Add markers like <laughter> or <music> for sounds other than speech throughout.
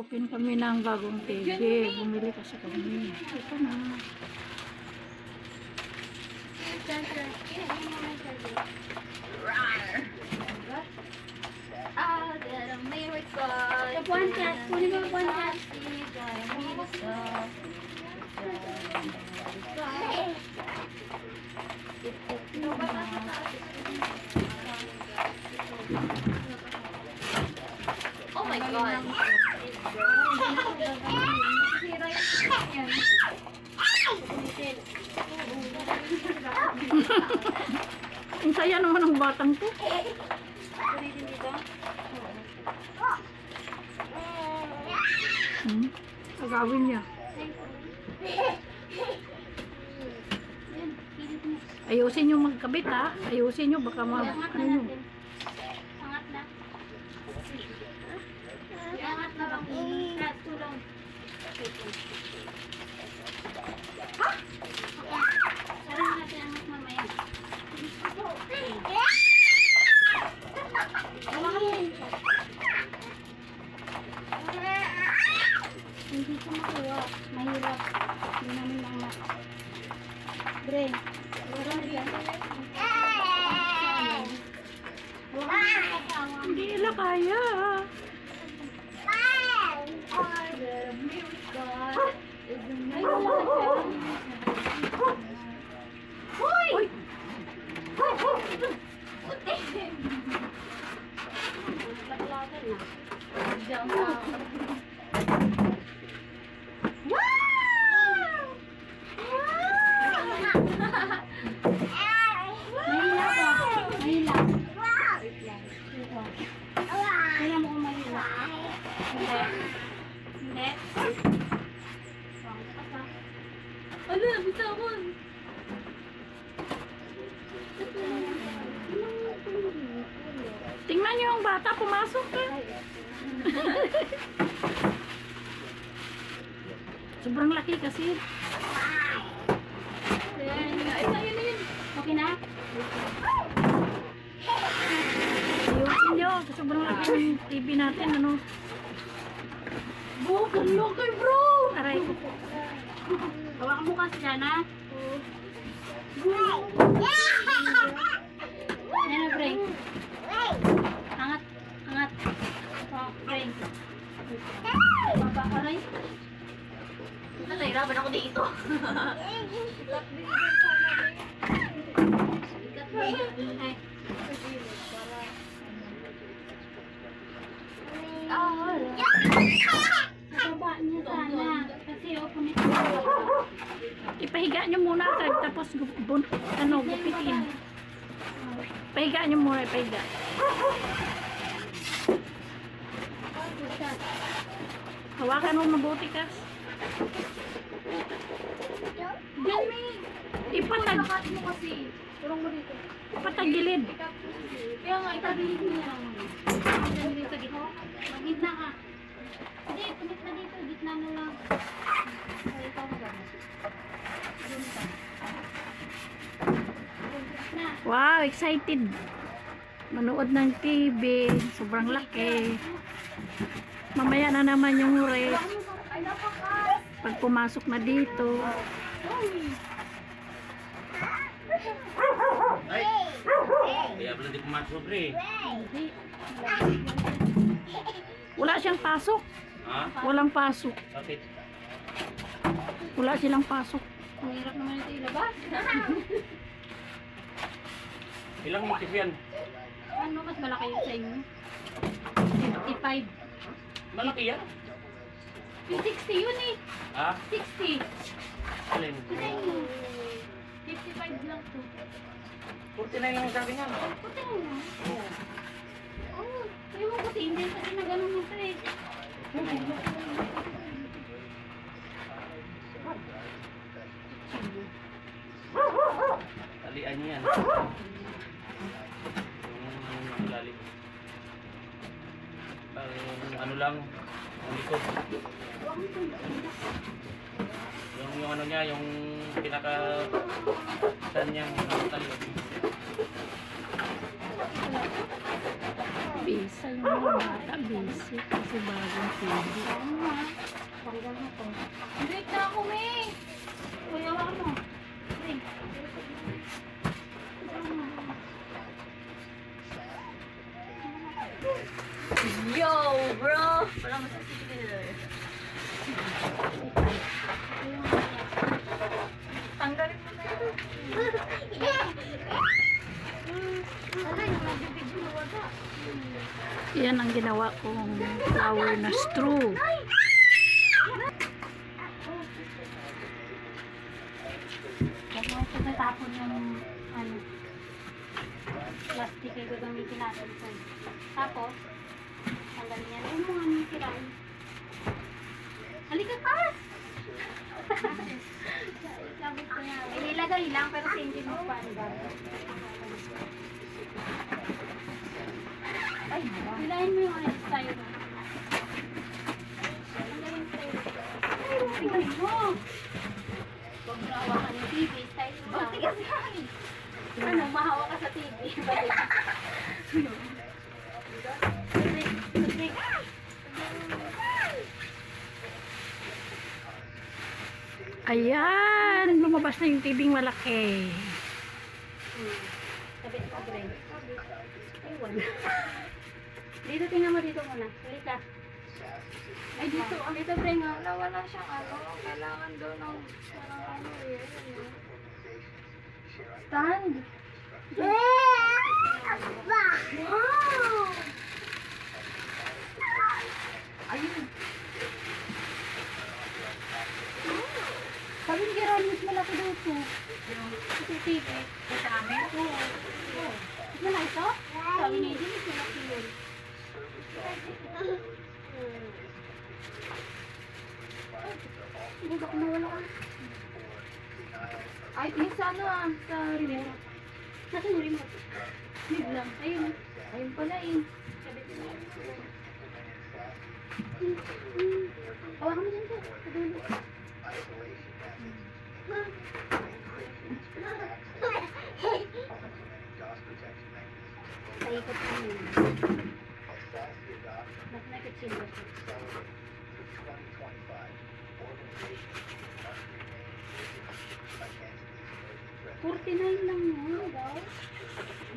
Open kami ng bagong TV. Bumili kasi kami. Ito na. Oh my god. <laughs> Ang saya naman ng batang to. Hmm? Agawin niya. Ayusin niyo magkabit ha. Ayusin niyo baka ma... Ano? natin. Angat na. Angat na bang cat tulong. Sarang natin angat mamaya. Hindi ko makuha. Mahirap. Hindi yan. Hindi nila kaya. Ay, wala siya. Uy! Laklakan na. Jump out. Mahila po. Mahila. Wait lang. Ito. Kaya mo kung mahila. Hindi. Hindi. Ano, bitawan. Tingnan niyo yung bata pumasok eh. <laughs> Sobrang laki kasi. Ayan. Ay, sa'yo na yun. Okay na? Sobrang laki ng TV natin. Ano? Bro, laki bro! Aray. Hawakan mo kasi dyan, ha? Ayan na, Bray. Angat. Angat. Oh, Bray. Baba, aray. Nahirapan ako dito. <laughs> Ikat mo. Ay. Baba niya sana. Kasi open ito. Ipahiga niyo muna agad tapos gu- bun, ano, gupitin. Pahiga niyo muna, ipahiga. Hawakan mo mabuti kas. Diyan, May. Lakat mo kasi. Turong mo dito. ipatagilid. Kaya nga, Itabihin niya. Diyan dito sa gitna. Magitna ka. Hindi, punit na dito. Gitna na lang. Ay, ikaw na gano'n. Doon ka. Wow, excited. Manood ng TV. Sobrang laki. Mamaya na naman yung napakas. Pag pumasok na dito. Ay! Kaya pala di pumasok pre. Wala siyang pasok. Ha? Walang pasok. Bakit? Wala silang pasok. Ang hirap naman ito ilabas. <laughs> Ilang motif yan? Ano mas malaki yun sa inyo? 55. Malaki yan. Yung 60 yun eh. Ha? 60. Alin? Sa inyo. 55 lang to. 49 lang yung sabi niya. Puti mo na. Oo. Oh, sabi mo kasi hindi kasi na ganun ito eh. Talian niya yan. Yung lalim. Ang ano lang, ang likod. Yung, yung ano niya, yung pinaka saan niyang tali. Bisa yung mga bata, busy. Kasi bagong TV. Ano nga? Tanggal mo to. Wait na ako, May. Uy, hawakan mo. Uy. Yo, bro. Wala mo sa signal. Tanggalin mo na ito. Wala, yung nag-video na wala. Yan ang ginawa kong flower na straw. Natapon yung ano, plastic ay gagamitin natin. Tapos, tanggalin yan. Ayun mo nga yung tirain. Halika, pas! Sabit ko nga. Inilagay lang, pero hindi mo pa. Ay, hilahin mo yung ano, tayo mo. Tanggalin tayo. Tingnan mo! Huwag mo hawakan yung TV, style mo lang. Ano, mahawa ka sa TV. <laughs> Ayan, lumabas na yung TV malaki. Hmm. Sabi ko, Bren. Dito, tingnan mo dito muna. Halika. Ay, dito. Ang dito, Bren. oh. Wala, wala siyang ano. Kailangan doon ng parang ano eh. ano. Stand. Wow! Ayun. Sabi ni Gerald, malaki daw ito. Ito TV. Sa amin? Oo. Mas ito? Sabi mas malaki yun. Hindi baka mawala ka. Ay, yung sa ano ah, sa remote. Nasaan yung remote? Biglang. Ayun. Ayun pala eh. Hawakan mo dyan po. Sa dulo. Paikot mo yun. Mas nakit siya. 49 lang yun, daw.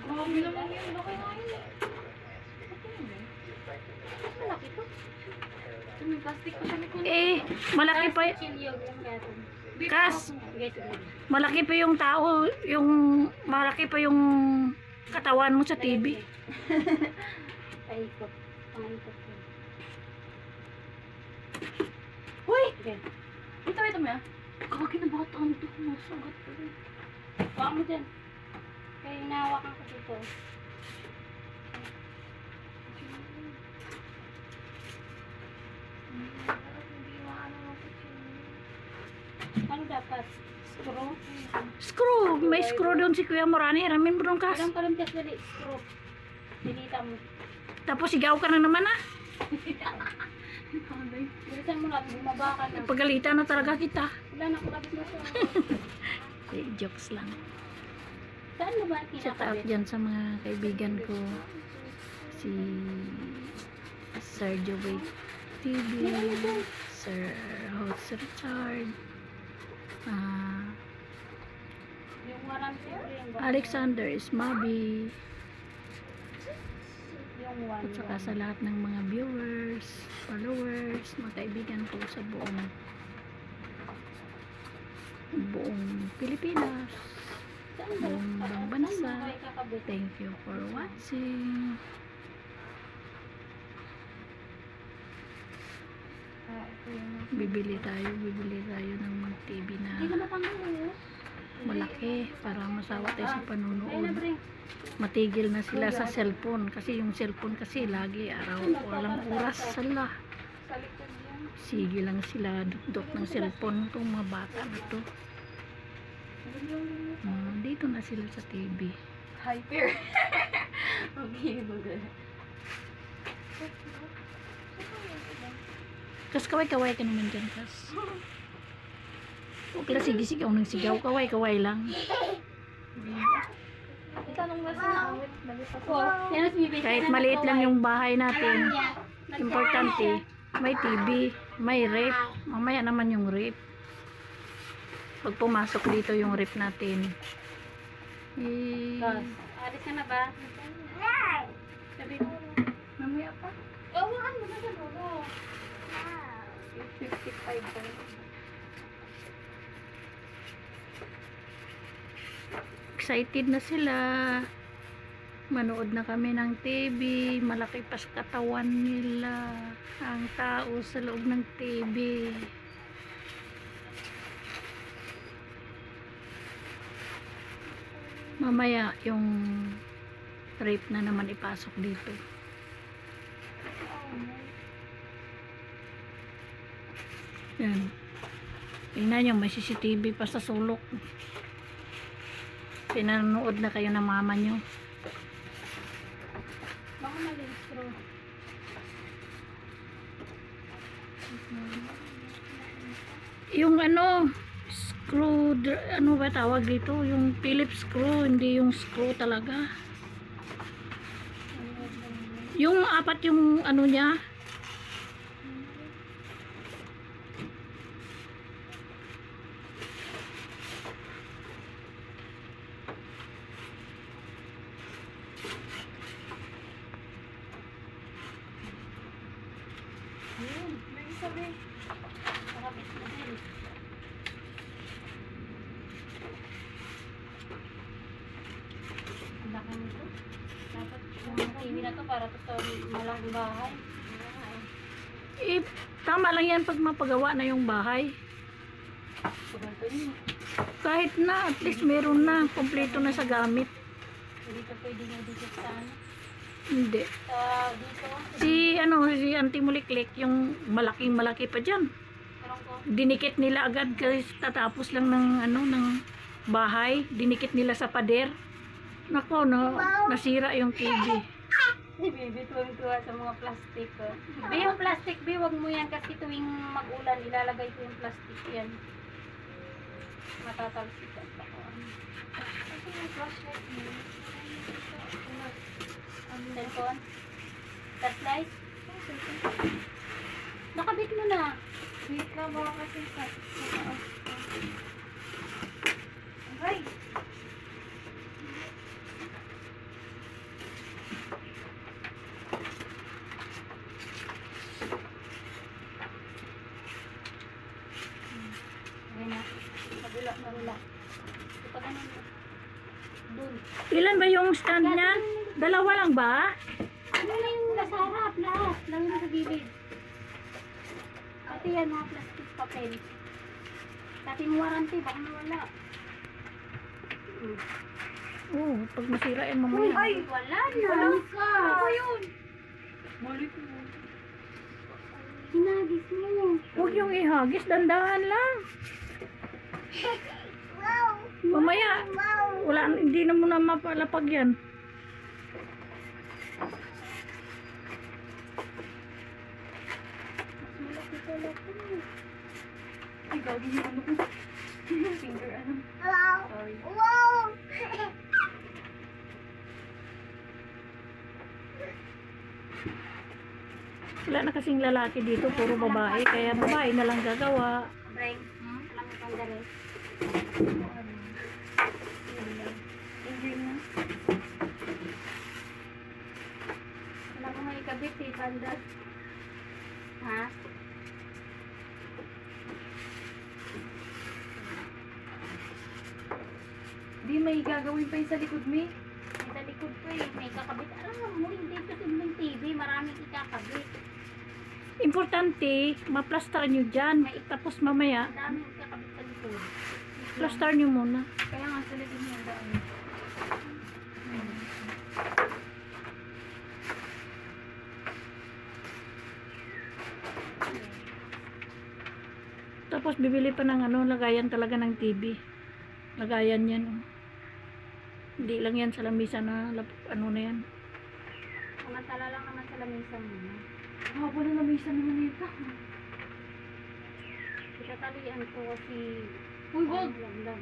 Grabe naman yun. Laki nga yun malaki to. Ito may plastic pa may kulay. Eh, malaki pa, gato. kas, malaki pa yung tao, yung, malaki pa yung katawan mo sa TV. Paikot. Paikot ko. Uy! Ito, ito mo ah. Kagi na bata ang ito. Masagat pa rin. Baka mo dyan. Kaya inahawakan ko dito. Ano dapat? Screw? Screw, may screw doon si Kuya Morani, ramin mo doon kas. Parang parang test dali. Screw. Dinita mo. Tapos sigaw ka na naman ah. Bilisan mo lang. Bumaba ka na. Pagalitan na talaga kita. Wala na. Kulabit na siya. <laughs> Eh, jokes lang. Saan ba Shout out dyan sa mga kaibigan ko. Si Sir Joey TV, Sir Host Richard, yung Alexander Ismabi, at saka sa lahat ng mga viewers, followers, mga kaibigan ko sa buong buong Pilipinas. Buong Saan bansa. Thank you for watching. Bibili tayo, bibili tayo ng mga TV na malaki para masawa tayo sa panunood. Matigil na sila sa cellphone kasi yung cellphone kasi lagi araw walang oras sa yan. Sige lang sila dot ng cellphone itong mga bata na to. Ah, dito na sila sa TV. Hyper. <laughs> okay. Kas kaway-kaway ka naman dyan, kas. Huwag lang sige-sigaw ng sigaw. Kaway-kaway lang. Itanong na Yan ang bibig. Kahit maliit lang yung bahay natin, importante, may TV, may rep. Mamaya naman yung rep. Pag pumasok dito yung rep natin. Eh, alis ka na ba? Sabi mo. mamaya pa. Gawakan mo na sa lolo. 55 pa. Excited na sila. Manood na kami ng TV. Malaki pa katawan nila. Ang tao sa loob ng TV. Mamaya yung rape na naman ipasok dito. Yan. Tingnan nyo, may CCTV pa sa sulok. Pinanood na kayo ng mama nyo. Baka malinis bro. Yung ano, screw, ano ba tawag dito? Yung Phillips screw, hindi yung screw talaga. Yung apat yung ano niya, Nakabit na din. Ang laki nito. Dapat yung TV na to para to sa malaking bahay. eh, tama lang yan pag mapagawa na yung bahay. Kahit na, at least meron na, kompleto na sa gamit. Hindi to pwede nga dito sa ano. Hindi. Si, ano, si Auntie Muliklik, yung malaking malaki pa dyan. Dinikit nila agad kasi tatapos lang ng ano ng bahay dinikit nila sa pader nako no nasira yung TV Si Bibi tuwang-tuwa sa mga plastic ko. Bi, yung plastic, Bi, wag mo yan kasi tuwing mag-ulan, ilalagay ko yung plastic yan. Matatalsikan pa ko. Kasi yung flashlight mo. Cellphone? Flashlight? Nakabit mo na. Wait lang baka kasi sa sa taas pa. Ay! Ayan na. Nabula, nabula. Ito ka na. Dun. ilan ba yung stand niyan dalawa lang ba Ano na yung nasa harap, lahat. Lalo na sa bibig. Pati yan, mga plastic papel. Dati yung warranty, baka nawala. Hmm. oh pag masira yan mamaya Ay, wala na. Wala ka! Ano yun? Balik mo. Hinagis mo. huwag yung ihagis dandahan lang <laughs> mamaya wala hindi na mo na mapalapag yan. Ay, gagi yung ano. <laughs> Finger ano. Sorry. wala na kasing lalaki dito puro babae kaya babae na lang gagawa Breng, alam mo dali. Finger na. Alam mo nga pandas. Ha? Di may gagawin pa yung sa likod mo eh. May sa likod ko eh, may kakabit. Alam mo, hindi ito yung TV, maraming ikakabit. importante maplastar nyo dyan tapos mamaya Ang daming ikakabit sa likod. plastar nyo muna Kaya Tapos bibili pa ng ano, lagayan talaga ng TV. Lagayan yan. Hindi lang yan sa lamisa na ano na yan. Kamantala lang naman sa lamisa mo. Haba na lamisa naman ito. Itatalian ko kasi... Uy, wag! Lang, lang.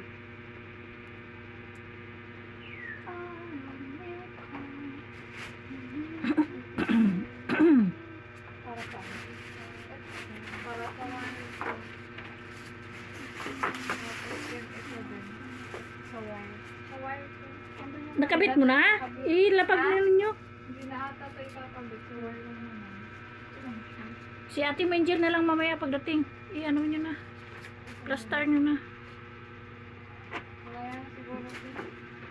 <laughs> mo na? Ilapag na ninyo. Hindi na ata tayo kakabit. So, wala naman. Si Ate Angel na lang mamaya pagdating. I-ano nyo na. Plaster nyo na. Wala yan siguro.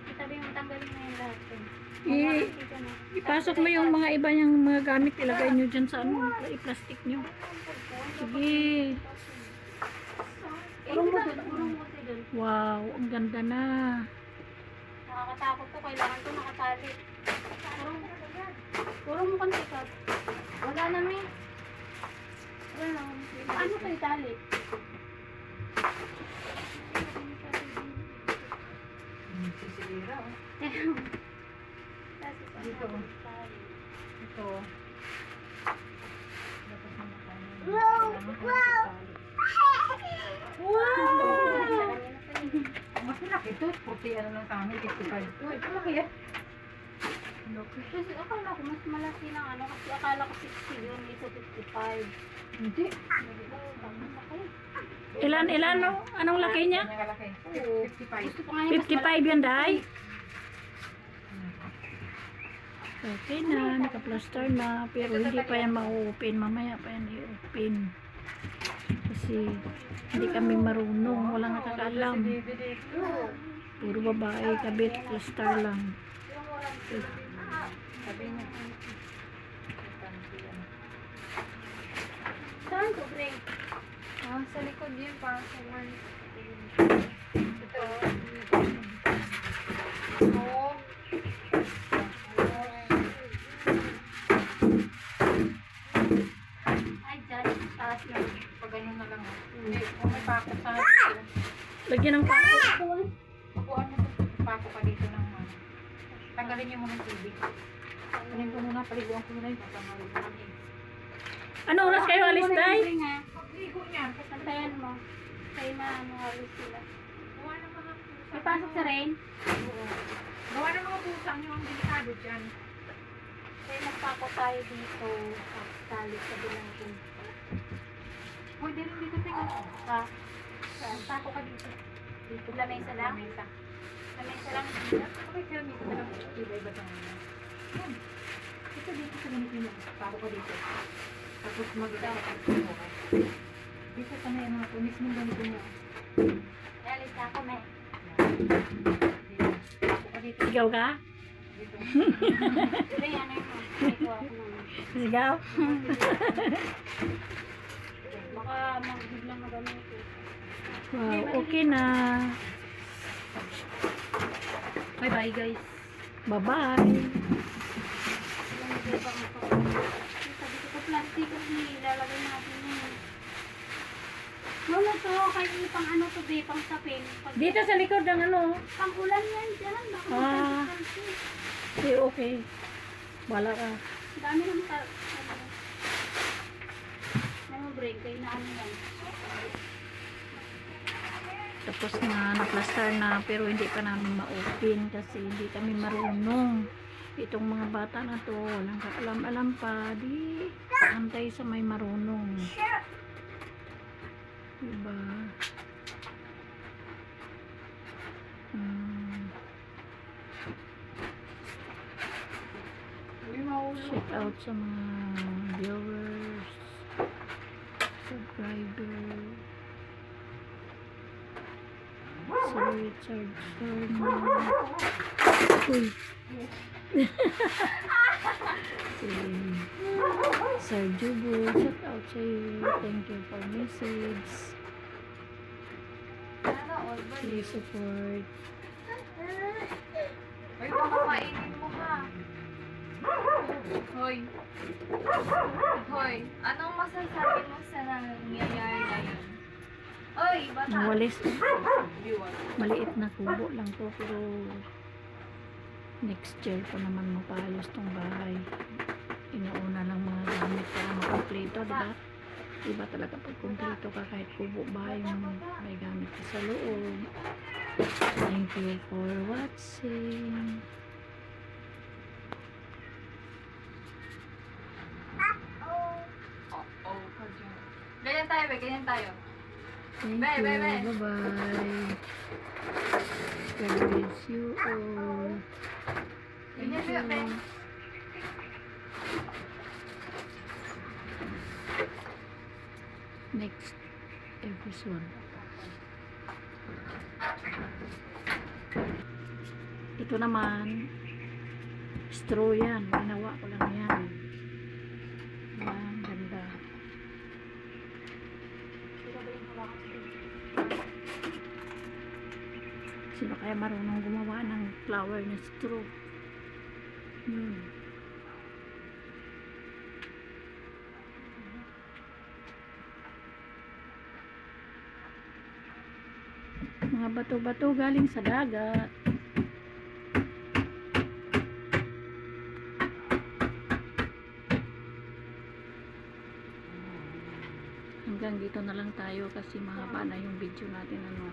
Itabi mo, tanggalin mo yung lahat. eh. I- na. Ipasok mo yung mga iba niyang mga gamit. Ilagay nyo dyan sa ano. I-plastic nyo. Sige. Wow, ang ganda na. Nakakatakot to, kailangan ko nakatali. Agad. Urong mo konti ka. Wala na may. Wala na. Paano to itali? Sisilira. oh. Dito. Ito. Mas malaki ito. Puti ano lang sa amin. 55. Uy, ito laki yan. Kasi akala ko mas malaki ng ano kasi akala ko 60 yun, ito 55. Hindi. Ilan, ilan? no? Anong laki niya? Kalaki. Oo. 55. Gusto ko nga yung mas 55 yan, Day. Okay na, naka-plaster na. Pero hindi pa yan ma-open. Mamaya pa yan i-open. Kasi hindi kami marunong. Walang nakakaalam. Puro babae, kabit, plaster lang. Saan to, Greg? Ah, sa likod yun. Parang sa one. Ito. Oh. Ay, dyan. Taas lang. Ganun na lang. oh. Hindi, kung may pako sa dito. Lagyan ng pako. Pakuan mo to. Pako ka dito ng ano. Tanggalin niyo muna yung tubig. Kunin ko muna. Paliguan ko muna yung mo namin. Ano oras kayo alis, Day? Pagligo niya. Pantayan mo. Kaya na ano, alis sila. Gawa ng mga pusang. May pasok sa rain? Oo. Gawa ng mga pusang yung ang delikado dyan. Kaya magpako tayo dito. Tapos tali sa bilangin. Pwede rin dito tingnan. Pa. Saan? Pako ka dito. Dito. Lamesa lang? Lamesa. Lamesa lang dito. Okay, sila dito na lang. Iba-iba sa mga. Yan. Ito dito sa ganito mo. Pako ka dito. Tapos mag-ilaw ka dito. Dito sa may ano, mismo ganito mo. Alis ako, may. Dito. Pako ka dito. Sigaw ka? Dito. Hindi, ano <laughs> naman. Sigaw? Baka mag biglang magano ito. Wow, okay na. Bye-bye guys. Bye-bye. Sabi ko, plastic kasi ilalagay natin yun. Lolo to, kahit pang ano to, be, pang sapin. Pag, Dito sa likod ng ano. Pang ulan yan, dyan. Baka Ah. magpapalsi. Okay, okay. Bala ka. Dami ng break, kayo na ano yan. Tapos na, na-plaster na, pero hindi pa namin ma-open kasi hindi kami marunong. Itong mga bata na to, walang kaalam-alam pa, di antay sa may marunong. Diba? Hmm. Shout out sa mga viewers, subscribers. Si Richard Serna. Uy. si Sir Jubo. Shout out sa iyo. Thank you for message. Please support. Ay, ha. Hoy. Hoy, anong masasabi mo sa nangyayari na yun? Oy, bata. Viewers. Maliit na kubo lang to pero next year pa naman mapayos tong bahay. Inuuna lang mga gamit para makumpleto, di ba? Iba talaga pag kumpleto ka kahit kubo bahay mo, may gamit ka sa loob. Thank you for watching. Oh, oh, kadyan. Ganyan tayo, be. Ganyan tayo. Thank Bye, you. bye, bye. Bye-bye. God bless you all. Thank you. Next episode. Ito naman, straw yan. Ginawa ko lang. Yan, ganda. Sino kaya marunong gumawa ng flower na straw? Hmm. Mga bato-bato galing sa dagat. Hanggang dito na lang tayo kasi mahaba na yung video natin ano.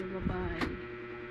You, bye-bye.